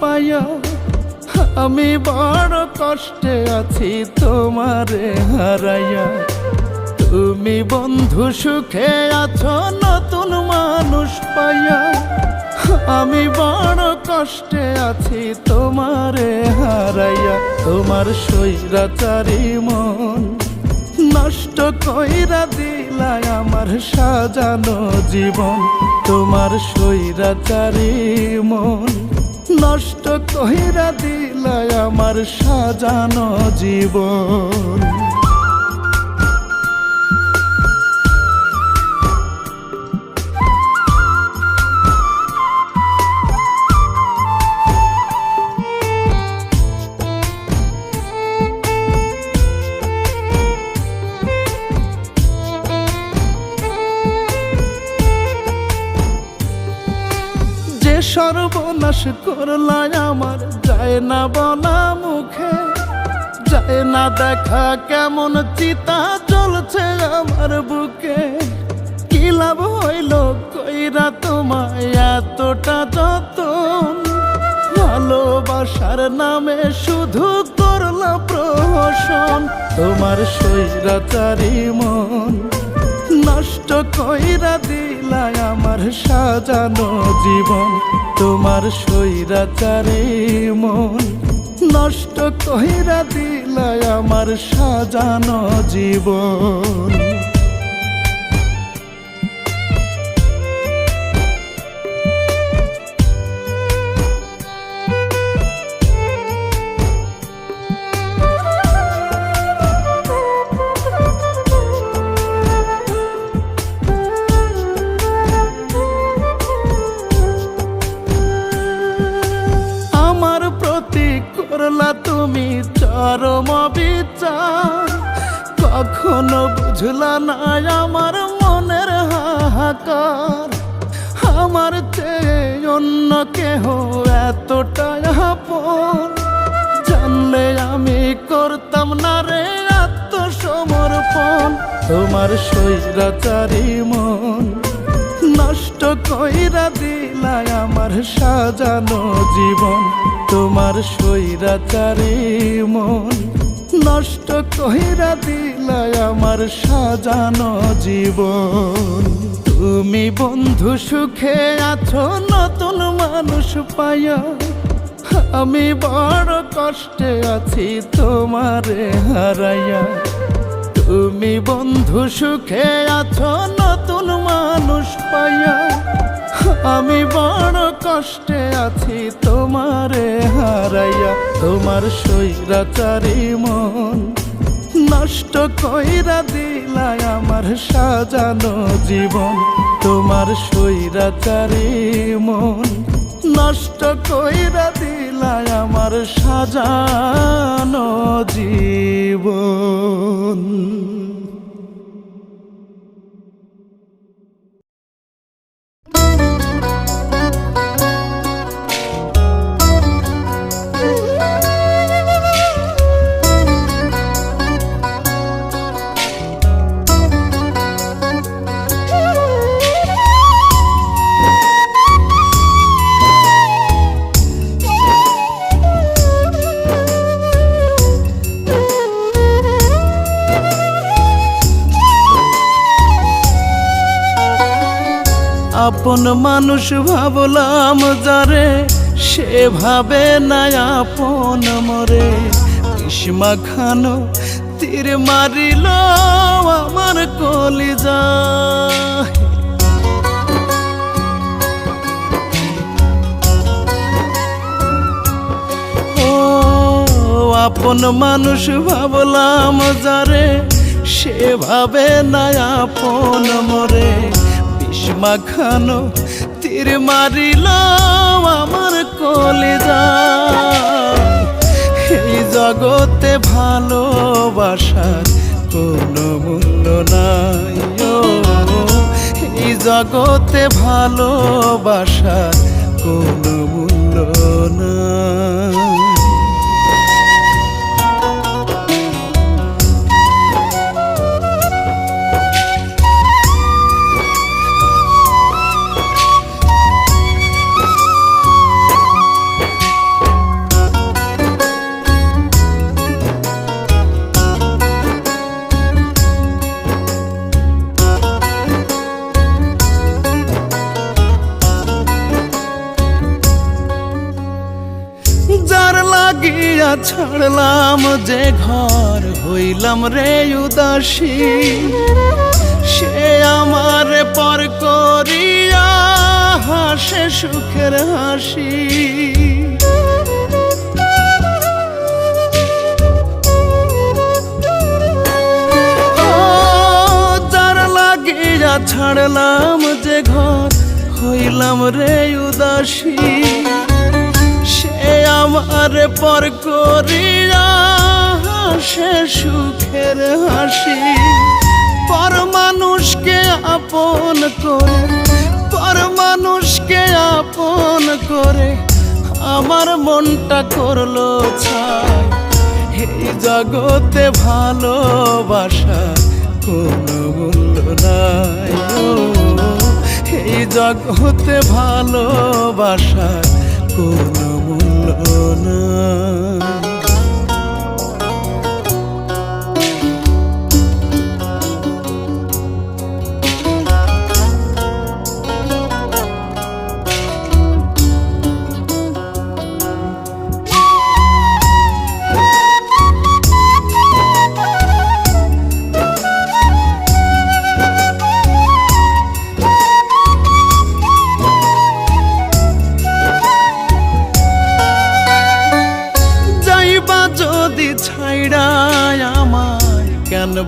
পাইয়া আমি বড় কষ্টে আছি তোমারে হারাইয়া। তুমি বন্ধু সুখে আছো, নতুন মানুষ পাইয়া। আমি বড় কষ্টে আছি তোমারে হারাইয়া। তোমার সৈরাচারি মন নষ্ট কইরা দিলাই আমার সাজানো জীবন। তোমার সৈরাচারি মন নষ্ট কহিরা দিলায় আমার সাজানো জীবন। সর্বনাশ করলাই আমার। যায় না বলা মুখে, যায় না দেখা কেমন চিতা চলছে আমার বুকে। কি লাভ হইল কইরা তোমায় এতটা যতন? ভালোবাসার নামে শুধু করলা প্রহসন। তোমার সৈরাচারি মন নষ্ট কইরা দিলাই আমার সাজানো জীবন তোমার সৈরাচারে মন। নষ্ট কহিরা দিলায় আমার সাজানো জীবন। বুঝলা না আমার মনের হাহাকার। আমার চেয়ে অন্য কেহ এতটা আপন। জানলে আমি করতাম না রে আত্মসমর্পণ। তোমার সৈরাচারি মন নষ্ট কইরা দিলাই আমার সাজানো জীবন। তোমার সৈরাচারি মন নষ্ট কহিরা দিলাই আমার সাজানো জীবন। তুমি বন্ধু সুখে আছো, নতুন মানুষ পাইয়া। আমি বড় কষ্টে আছি তোমারে হারাইয়া। তুমি বন্ধু সুখে আছো, নতুন মানুষ পাইয়া। আমি বড় কষ্টে আছি তোমারে হারাইয়া। তোমার সৈরাচারি মন নষ্ট কইরা দিলাই আমার সাজানো জীবন। তোমার সৈরাচারি মন নষ্ট কইরা দিলাই আমার সাজানো জীবন। আপন মানুষ ভাবলাম যারে সেভাবে না আপন মরে। গ্রীষ্মা খানো তীর মারিল আমার কলিজা। আপন মানুষ ভাবলাম যারে সেভাবে না আপন মরে। বিষ্মা খানো তীর মারিল আমার কলেজা। এই জগতে ভালোবাসার কোনো মূল্য নাই এই জগতে ভালোবাসার কোনো রে উদাসী, সে আমার পর করিয়া হাসে সুখের হাসি। ছাড়লাম যে ঘর, হইলাম রে উদাসী। সে আমার পর করিয়া হাসে সুখের হাসি। পর মানুষকে আপন করে পর মানুষকে আপন করে আমার মনটা করল ছাই এই জগতে ভালোবাসা কোনো মূল্য নাই এই জগতে ভালোবাসা কোনো মূল্য নাই।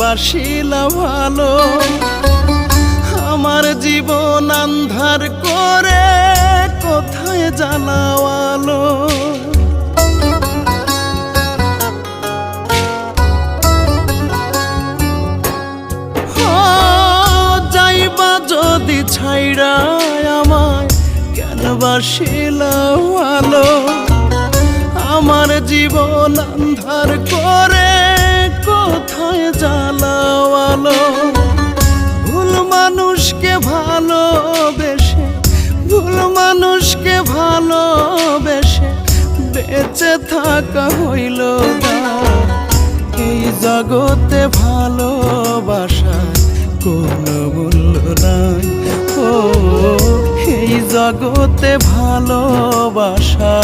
বাসিলা ভালো। আমার জীবন আন্ধার করে কোথায় জ্বালাওয়ালো যাইবা যদি ছাইড়ায় আমায়, কেন বাসিলা ভালো থাকা হইল না। এই জগতে ভালোবাসা কোনো মূল্য নাই। ও এই জগতে ভালোবাসা।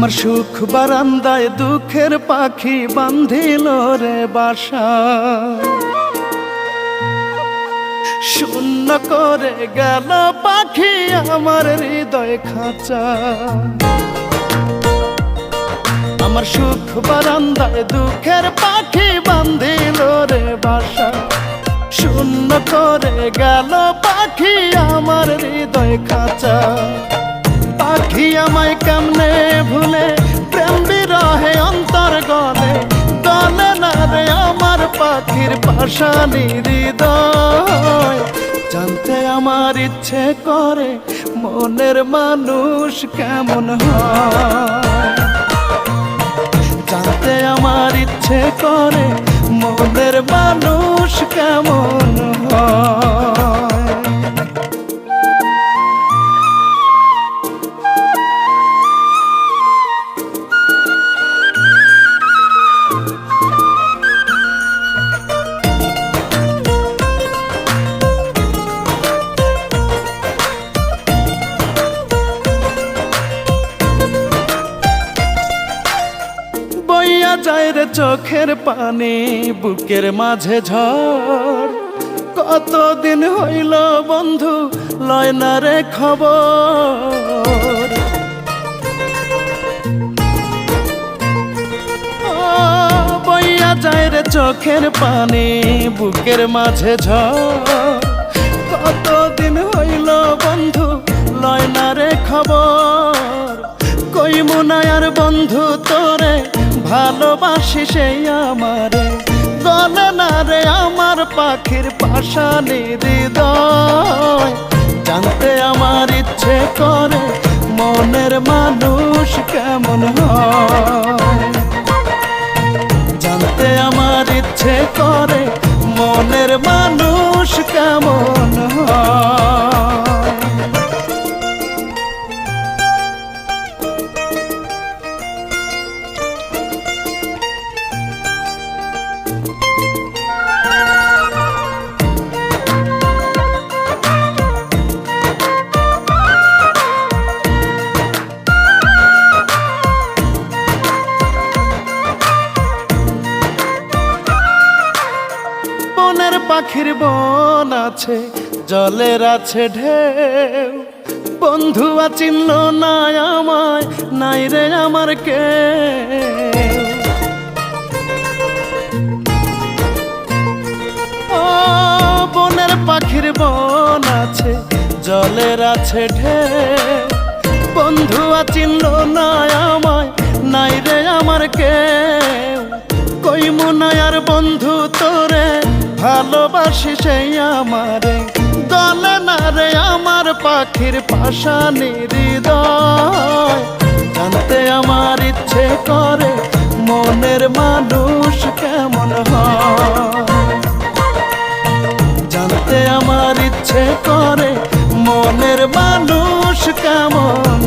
আমার সুখ বারান্দায় দুঃখের পাখি বান্ধিল রে বাসা। শূন্য করে গেল পাখি আমার হৃদয় খাঁচা। আমার সুখ বারান্দায় দুঃখের পাখি বান্ধিল রে বাসা। শূন্য করে গেল পাখি আমার হৃদয় খাঁচা। আমায় কেমনে ভুলে? প্রেম বিরহে অন্তর গলে। গলে না রে আমার পাখির পাশানি হৃদয়। জানতে আমার ইচ্ছে করে, মনের মানুষ কেমন হয়? জানতে আমার ইচ্ছে করে, মনের মানুষ কেমন হয়? চোখের পানি, বুকের মাঝে ঝড়। কতদিন হইল বন্ধু লয় না রে খবর বইয়া যায় রে চোখের পানি, বুকের মাঝে ঝড়। কতদিন হইল বন্ধু লয় না রে খবর কই মুনায়ার বন্ধু তোরে ভালোবাসি সেই আমারে। গলে না রে আমার পাখির পাশানি হৃদয়। জানতে আমার ইচ্ছে করে মনের মানুষ কেমন হয়। জানতে আমার ইচ্ছে করে মনের মানুষ কেমন হয়। জলের আছে ঢেউ। বন্ধু চিনল না আমায়, নাই রে আমার কে ও বনের পাখির বন আছে, জলের আছে ঢেউ। বন্ধু চিনল না আমায়, নাই রে আমার কেউ। কই মুনায়ার বন্ধু তোরে, ভালোবাসি সেই আমারে। দলে না রে আমার পাখির পাশা হৃদয় জানতে আমার ইচ্ছে করে মনের মানুষ কেমন হয়। জানতে আমার ইচ্ছে করে মনের মানুষ কেমন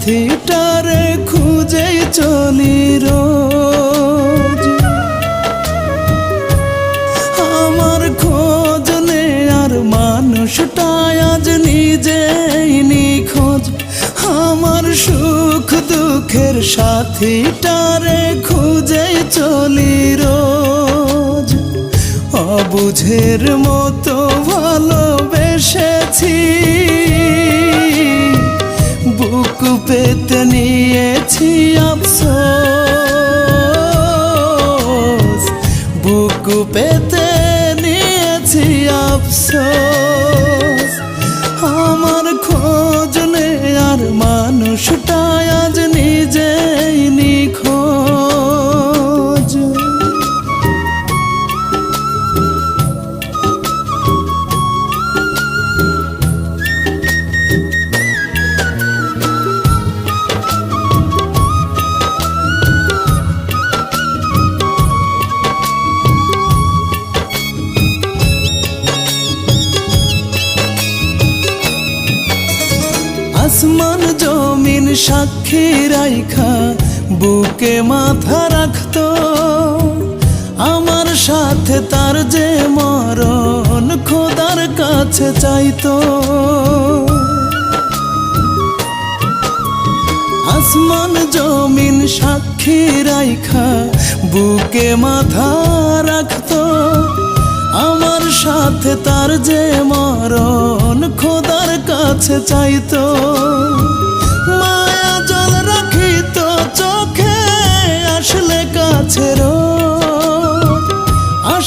সাথীটারে খুঁজেই চলি রোজ। আমার খোঁজ নে আর মানুষটা আজ নিজেই নিখোঁজ। আমার সুখ দুঃখের সাথীটারে খুঁজে চলি রোজ। অবুঝের মতো ভালোবেসেছি। বুক পেতে নিয়েছি আফসোস। বুক পেতে নিয়েছি আফসোস। আমার খোঁজ নে আর মানুষটা কাছে চাইতো আসমান, জমিন, সাক্ষী রাইখা, বুকে মাথা রাখতো। আমার সাথে তার যে মরণ, খোদার কাছে চাইতো মায়া জল রাখিত চোখে আসলে কাছে রোজ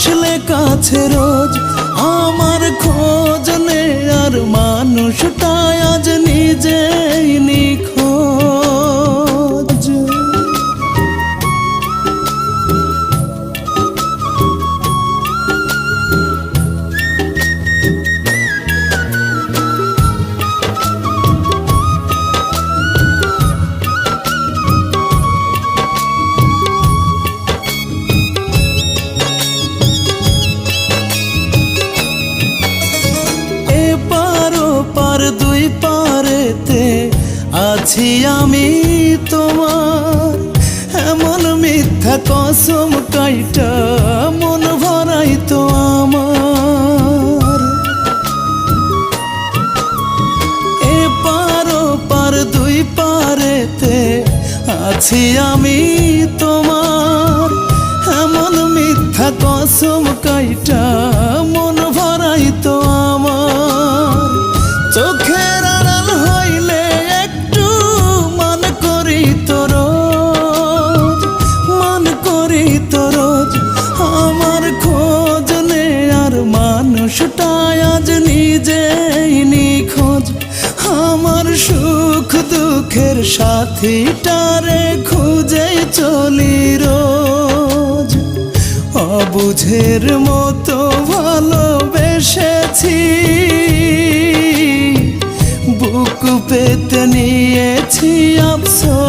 আসলে কাছে রোজ আমার খোঁজ নে আর মানুষটা আজ নিজেই আছি আমি তোমার। এমন মিথ্যা কসম কাইটা মন ভরাই তো দুঃখের সাথীটারে খুঁজে চলি রোজ। অবুঝের মতো ভালোবেসেছি। বুক পেতে নিয়েছি আফসোস।